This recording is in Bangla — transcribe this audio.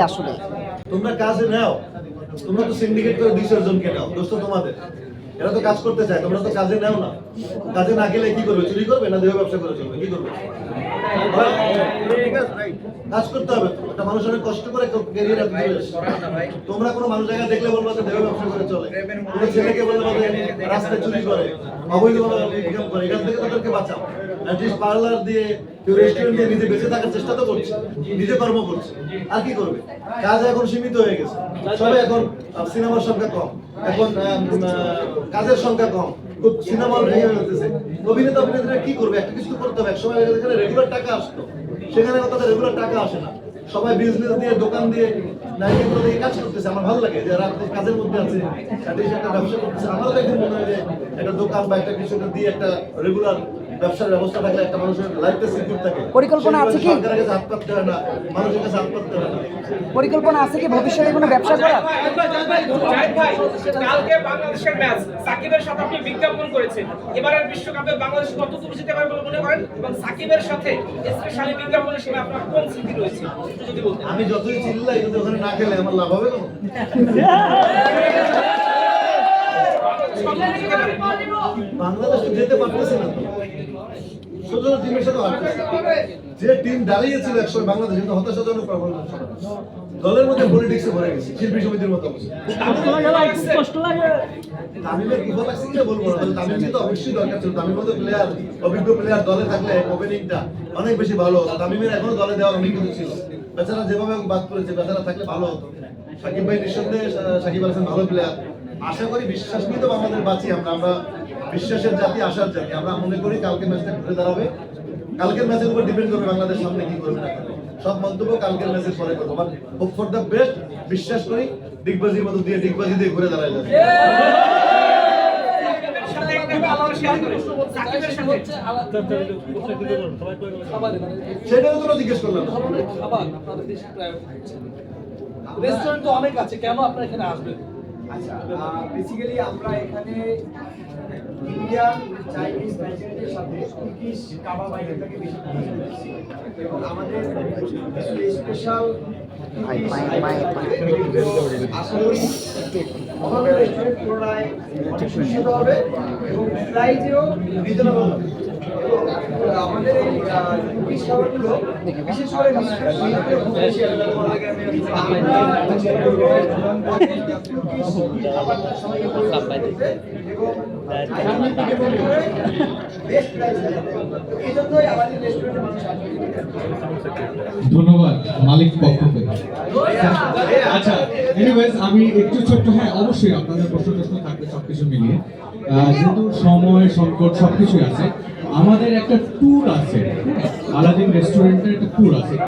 আসলে? তোমরা কাজে নাও। তোমরা তো সিন্ডিকেট করে দুইশো জনকে নাও দোস্ত তোমাদের। এরা তো কাজ করতে চায়, তোমরা তো কাজে নাও না। কাজে না গেলে কি করবে? চুরি করবে না দেহ ব্যবসা করে চলবে? কি করবে? কাজ করতে হবে। একটা মানুষ অনেক কষ্ট করে ক্যারিয়ার তোমরা কোনো মানুষ জায়গা দেখলে বলব দেহ ব্যবসা করে চলে। কোনো ছেলেকে বলব রাস্তায় চুরি করে, অবৈধভাবে ইনকাম করে, এখান থেকে তাদেরকে বাঁচাও। অ্যাটলিস্ট পার্লার দিয়ে, কেউ রেস্টুরেন্ট দিয়ে নিজে বেঁচে থাকার চেষ্টা তো করছে, নিজে কর্ম করছে। আর কি করবে? কাজ এখন সীমিত হয়ে গেছে। সবাই এখন সিনেমার সংখ্যা কম। এখন কাজের সংখ্যা কম। সিনেমা ভেঙে ফেলতেছে অভিনেতা, অভিনেত্রীরা কি করবে? একটা কিছু করতে হবে। একসময় এখানে রেগুলার টাকা আসতো, সেখানে তাদের রেগুলার টাকা আসে না। সবাই বিজনেস দিয়ে, দোকান দিয়ে নাইটিগুলো দিয়ে কাজ করতেছে। আমার ভালো লাগে যে রাত কাজের মধ্যে আছে একটা ব্যবসা করতেছে। আমার লাগে মনে হয় যে একটা দোকান বা একটা কিছু দিয়ে একটা রেগুলার ব্যবসার ব্যবস্থা থাকলে একটা মানুষের লাইফটা সিকিউর থাকে। পরিকল্পনা আছে কি? সরকারের কাছে হাত পাততে হয় না মানুষের কাছে হাত পাততে হয় না। পরিকল্পনা আছে কি ভবিষ্যতে কোনো ব্যবসা করার? কালকে বাংলাদেশের ম্যাচ সাকিবের সাথে আপনি বিজ্ঞাপন করেছেন। এবারের বিশ্বকাপে বাংলাদেশ কত দূর যেতে পারবে বলে মনে করেন? এবং সাকিবের সাথে স্পেশালি বিজ্ঞাপনের সময় আপনার কোন স্মৃতি রয়েছে? যদি বলতেন। আমি যতই চিল্লাই যদি ওখানে না খেলে আমার লাভ হবে কোনো? বাংলাদেশ যেতে পারতেছে না। ছোট ছোট টিমের সাথে যে টিম দাঁড়িয়েছিল একসময় বাংলাদেশ কিন্তু হতাশাজনক পারফরমেন্স দলের মধ্যে পলিটিক্সে ভরে গেছে শিল্পী সমিতির মতো তামিমের লাগছে বলব না তবে তামিমকে তো অবশ্যই দরকার ছিল। তামিমের মতো প্লেয়ার অভিজ্ঞ প্লেয়ার দলে থাকলে ওপেনিংটা অনেক বেশি ভালো হতো। তামিমের এখনও দলে দেওয়ার অনেক কিছু ছিল। বেচারা যেভাবে বাদ করেছে বেচারা থাকলে ভালো হতো। সাকিব ভাই নিঃসন্দেহে সাকিব আল হাসান ভালো প্লেয়ার আশা করি বিশ্বাস নিয়ে তো আমাদের বাঁচি আমরা। আমরা বিশ্বাসের জাতি, আশার জাতি। আমরা মনে করি কালকে ম্যাচটা ঘুরে দাঁড়াবে। কালকের ম্যাচের উপর ডিপেন্ড করবে বাংলাদেশ সামনে কি করবে না সব মন্তব্য কালকের ম্যাচের পরে করব। But hope for the best বিশ্বাস করি ডিগবাজির মতো দিয়ে ডিগবাজি দিয়ে ঘুরে দাঁড়ায় যাবে। সেটাও তোরা জিজ্ঞেস রেস্টুরেন্ট তো অনেক আছে, কেন আপনার এখানে আসবেন? আচ্ছা বেসিক্যালি আমরা এখানে ইন্ডিয়ান চাইনিজ ম্যাচের সাথে তুর্কিশ কাবাব আইটেমটাকে বেশি এবং আমাদের স্পেশাল আশা করি আমাদের রেস্টুরেন্ট হবে এবং প্রাইজেও রিজনেবল হবে আমাদের এই তুর্কিশ খাবারগুলো বিশেষ করে ধন্যবাদ মালিক পক্ষ থেকে। আচ্ছা আমি একটু ছোট্ট হ্যাঁ অবশ্যই আপনাদের প্রশ্ন টশ্ন থাকবে সবকিছু মিলিয়ে। যেহেতু সময়, সংকট সব কিছুই আছে। আমাদের একটা ট্যুর আছে আলাদিন রেস্টুরেন্টের একটা ট্যুর আছে।